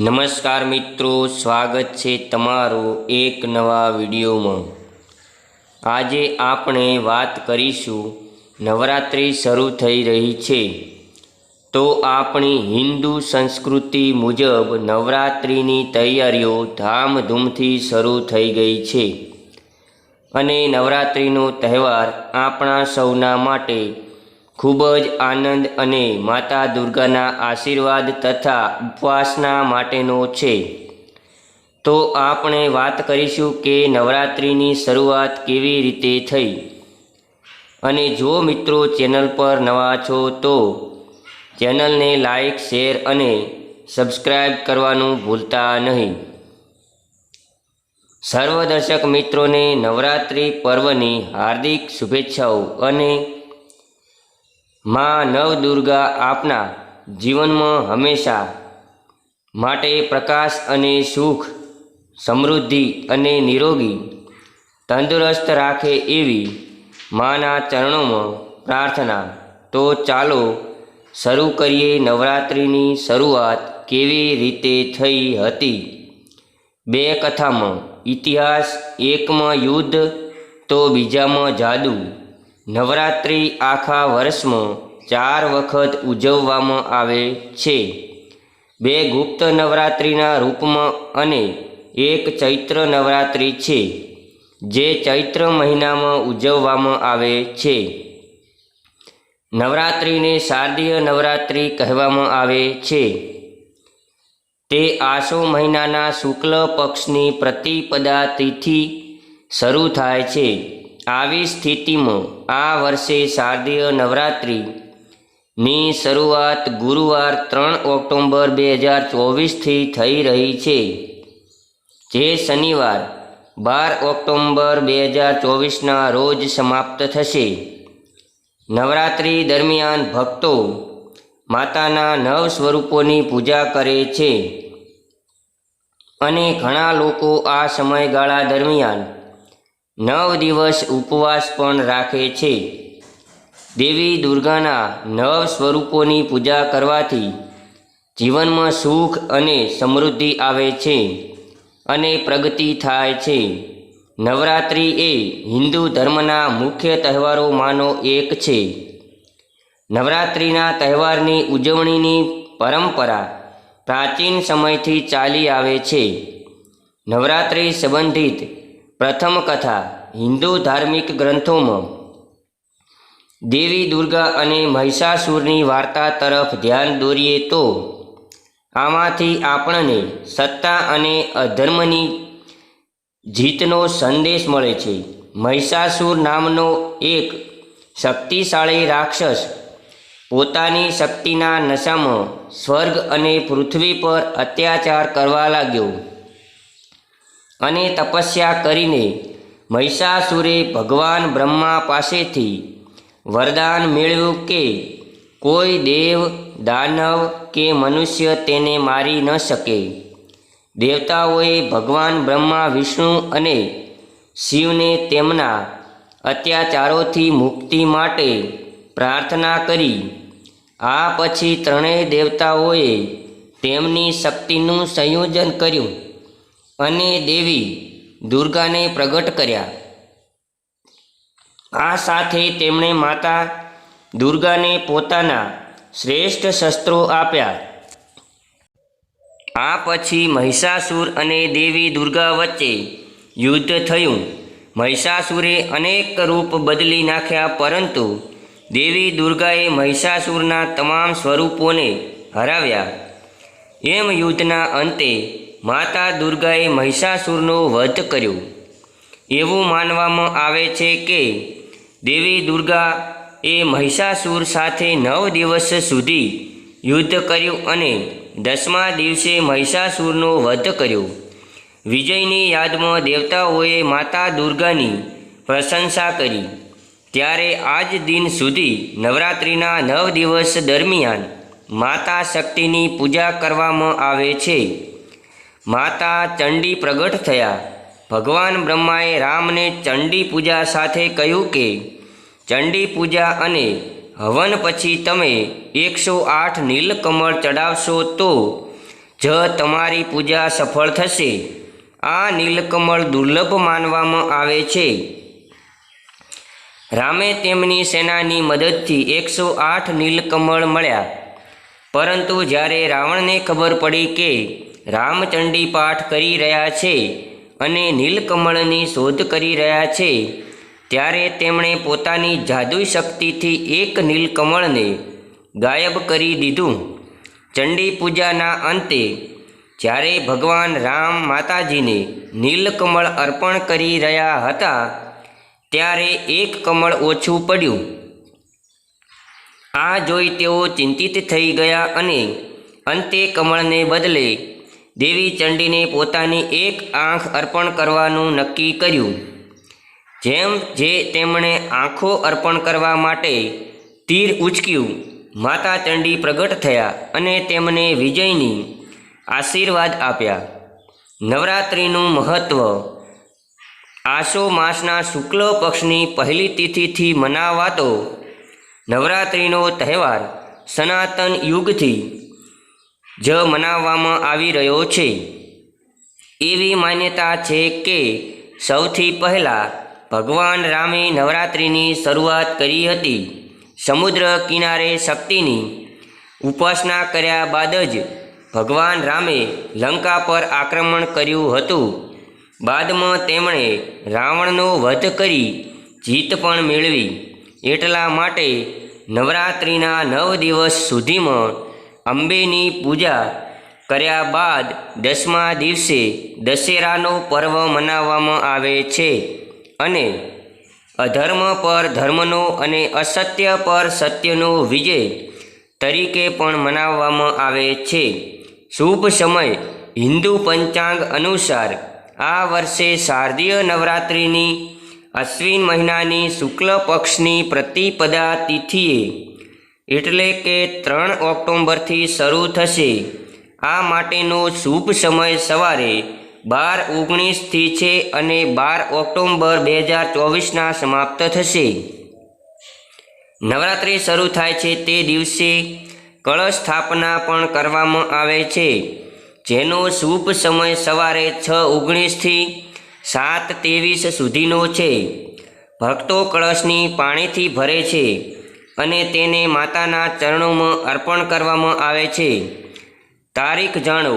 નમસ્કાર મિત્રો, સ્વાગત છે તમારું એક નવા વિડીયોમાં. આજે આપણે વાત કરીશું, નવરાત્રિ શરૂ થઈ રહી છે. તો આપણી હિન્દુ સંસ્કૃતિ મુજબ નવરાત્રિની તૈયારીઓ ધામધૂમથી શરૂ થઈ ગઈ છે. અને નવરાત્રિનો તહેવાર આપણા સૌના માટે ખૂબ જ આનંદ અને માતા દુર્ગાના આશીર્વાદ તથા ઉપવાસના માટેનો છે. તો આપણે વાત કરીશું કે નવરાત્રિની શરૂઆત કેવી રીતે થઈ? અને જો મિત્રો ચેનલ પર નવા છો તો ચેનલને લાઈક, શેર અને સબસ્ક્રાઈબ કરવાનું ભૂલતા નહીં. સર્વ દર્શક મિત્રોને નવરાત્રિ પર્વની હાર્દિક શુભેચ્છાઓ અને માં નવદુર્ગા આપના જીવનમાં હંમેશા માટે પ્રકાશ અને સુખ, સમૃદ્ધિ અને નિરોગી તંદુરસ્ત રાખે એવી માના ચરણોમાં પ્રાર્થના. તો ચાલો શરૂ કરીએ નવરાત્રિની શરૂઆત કેવી રીતે થઈ હતી? બે કથામાં, ઇતિહાસ, એકમાં યુદ્ધ, તો બીજામાં જાદુ. નવરાત્રિ આખા વર્ષમાં ચાર વખત ઉજવવામાં આવે છે. બે ગુપ્ત નવરાત્રિના રૂપમાં અને એક ચૈત્ર નવરાત્રિ છે, જે ચૈત્ર મહિનામાં ઉજવવામાં આવે છે. નવરાત્રિને શારદીય નવરાત્રિ કહેવામાં આવે છે. તે આસો મહિનાના શુક્લ પક્ષની પ્રતિપદા તિથિ શરૂ થાય છે. આવી સ્થિતિમાં આ વર્ષે શારદીય નવરાત્રિની શરૂઆત ગુરુવાર ત્રણ ઓક્ટોબર બે હજાર ચોવીસથી થઈ રહી છે, જે શનિવાર બાર ઓક્ટોબર બે હજાર ચોવીસના રોજ સમાપ્ત થશે. નવરાત્રિ દરમિયાન ભક્તો માતાના નવ સ્વરૂપોની પૂજા કરે છે અને ઘણા લોકો આ સમયગાળા દરમિયાન નવ દિવસ ઉપવાસ પણ રાખે છે. દેવી દુર્ગાના નવ સ્વરૂપોની પૂજા કરવાથી જીવનમાં સુખ અને સમૃદ્ધિ આવે છે અને પ્રગતિ થાય છે. નવરાત્રિ એ હિન્દુ ધર્મના મુખ્ય તહેવારોમાંનો એક છે. નવરાત્રિના તહેવારની ઉજવણીની પરંપરા પ્રાચીન સમયથી ચાલી આવે છે. નવરાત્રિ સંબંધિત પ્રથમ કથા, હિન્દુ ધાર્મિક ગ્રંથોમાં. દેવી દુર્ગા અને મહિષાસુરની વાર્તા તરફ ધ્યાન દોરીએ તો, આમાંથી આપણને સત્તા અને અધર્મની જીતનો સંદેશ મળે છે. મહિષાસુર નામનો એક શક્તિશાળી રાક્ષસ પોતાની શક્તિના નશામાં સ્વર્ગ અને પૃથ્વી પર અત્યાચાર કરવા લાગ્યો. અને તપસ્યા કરીને મહિષાસુરે ભગવાન બ્રહ્મા પાસેથી વરદાન મેળવ્યું કે કોઈ દેવ, દાનવ કે મનુષ્ય તેને મારી ન શકે. દેવતાઓએ ભગવાન બ્રહ્મા, વિષ્ણુ અને શિવને તેમના અત્યાચારોથી મુક્તિ માટે પ્રાર્થના કરી. આ પછી ત્રણેય દેવતાઓએ તેમની શક્તિનું સંયોજન કર્યું. અને દેવી દુર્ગાને પ્રગટ કર્યા. આ સાથે તેમણે માતા દુર્ગાને પોતાના શ્રેષ્ઠ શસ્ત્રો આપ્યા. આ પછી મહિષાસુર અને દેવી દુર્ગા વચ્ચે યુદ્ધ થયું. મહિષાસુરે અનેક રૂપ બદલી નાખ્યા, પરંતુ દેવી દુર્ગાએ મહિષાસુરના તમામ સ્વરૂપોને હરાવ્યા. એમ યુદ્ધના અંતે માતા દુર્ગાએ મહિષાસુરનો વધ કર્યો. એવું માનવામાં આવે છે કે દેવી દુર્ગા એ મહિષાસુર સાથે નવ દિવસ સુધી યુદ્ધ કર્યું અને દસમા દિવસે મહિષાસુરનો વધ કર્યો. વિજયની યાદમાં દેવતાઓએ માતા દુર્ગાની પ્રશંસા કરી. ત્યારે આજ દિન સુધી નવરાત્રિના નવ દિવસ દરમિયાન માતા શક્તિની પૂજા કરવામાં આવે છે. માતા ચંડી પ્રગટ થયા. ભગવાન બ્રહ્માએ રામને ચંડી પૂજા સાથે કહ્યું કે, ચંડી પૂજા અને હવન પછી તમે એકસો આઠ નીલકમળ ચડાવશો તો જ તમારી પૂજા સફળ થશે. આ નીલકમળ દુર્લભ માનવામાં આવે છે. રામે તેમની સેનાની મદદથી એકસો આઠ નીલકમળ મળ્યા. પરંતુ જ્યારે રાવણને ખબર પડી કે રામચંડી પાઠ કરી રહ્યા છે અને નીલકમળની શોધ કરી રહ્યા છે. ત્યારે તેમણે પોતાની જાદુઈ શક્તિથી એક નીલકમળને ગાયબ કરી દીધું. ચંડી પૂજાના અંતે જ્યારે ભગવાન રામ માતાજીને નીલકમળ અર્પણ કરી રહ્યા હતા, ત્યારે એક કમળ ઓછું પડ્યું. આ જોઈ તેઓ ચિંતિત થઈ ગયા અને અંતે કમળને બદલે દેવી ચંડીને પોતાની એક આંખ અર્પણ કરવાનું નક્કી કર્યું. જેમ જે તેમણે આંખો અર્પણ કરવા માટે તીર ઉચક્યું, માતા ચંડી પ્રગટ થયા અને તેમને વિજયની આશીર્વાદ આપ્યા. નવરાત્રિનું મહત્ત્વ આસો માસના શુક્લ પક્ષની પહેલી તિથિથી મનાવાતો નવરાત્રિનો તહેવાર સનાતન યુગથી જ મનાવવામાં આવી રહ્યો છે. એવી માન્યતા છે કે સૌથી પહેલાં ભગવાન રામે નવરાત્રિની શરૂઆત કરી હતી. સમુદ્ર કિનારે શક્તિની ઉપાસના કર્યા બાદ જ ભગવાન રામે લંકા પર આક્રમણ કર્યું હતું. બાદમાં તેમણે રાવણનો વધ કરી જીત પણ મેળવી. એટલા માટે નવરાત્રિના નવ દિવસ સુધીમાં અંબેની પૂજા કર્યા બાદ દસમા દિવસે દશેરાનો પર્વ મનાવવામાં આવે છે અને અધર્મ પર ધર્મનો અને અસત્ય પર સત્યનો વિજય તરીકે પણ મનાવવામાં આવે છે. શુભ સમય હિન્દુ પંચાંગ અનુસાર આ વર્ષે શારદીય નવરાત્રિની અશ્વિન મહિનાની શુક્લ પક્ષની પ્રતિપદા તિથિએ એટલે કે ત્રણ ઓક્ટોબરથી શરૂ થશે. આ માટેનો શુભ સમય સવારે બાર ઓગણીસથી છે અને બાર ઓક્ટોબર બે હજાર ચોવીસના સમાપ્ત થશે. નવરાત્રિ શરૂ થાય છે તે દિવસે કળશ સ્થાપના પણ કરવામાં આવે છે. જેનો શુભ સમય સવારે છ ઓગણીસથી સાત ત્રેવીસ સુધીનો છે. ભક્તો કળશની પાણીથી ભરે છે. અને તેને માતાના ચરણોમાં અર્પણ કરવામાં આવે છે. તારીખ જાણો.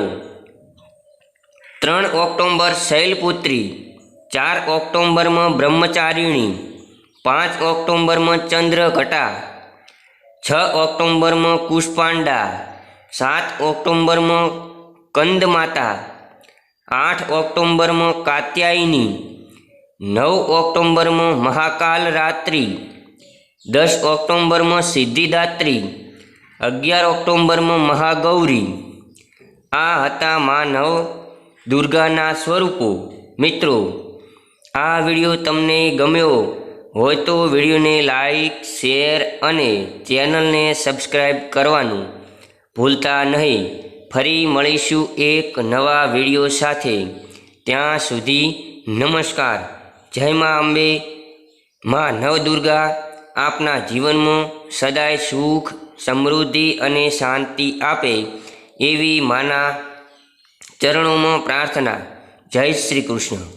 ત્રણ ઓક્ટોબર શૈલપુત્રી, ચાર ઓક્ટોબરમાં બ્રહ્મચારિણી, પાંચ ઓક્ટોબરમાં ચંદ્રઘટા, છ ઓક્ટોબરમાં કુષ્પાંડા સાત ઓક્ટોબરમાં કંદમાતા, આઠ ઓક્ટોબરમાં કાત્યાયની, નવ ઓક્ટોબરમાં મહાકાલ રાત્રિ દસ ઓક્ટોમ્બરમાં સિદ્ધિદાત્રી, અગિયાર ઓક્ટોમ્બરમાં મહાગૌરી. આ હતા માનવ દુર્ગાના સ્વરૂપો. મિત્રો, આ વીડિયો તમને ગમ્યો હોય તો વિડીયોને લાઈક, શેર અને ચેનલને સબસ્ક્રાઈબ કરવાનું ભૂલતા નહીં. ફરી મળીશું એક નવા વીડિયો સાથે. ત્યાં સુધી નમસ્કાર. જય મા અંબે. મા નવદુર્ગા. આપના જીવનમાં સદાય સુખ, સમૃદ્ધિ અને શાંતિ આપે એવી માના ચરણોમાં પ્રાર્થના. જય શ્રી કૃષ્ણ.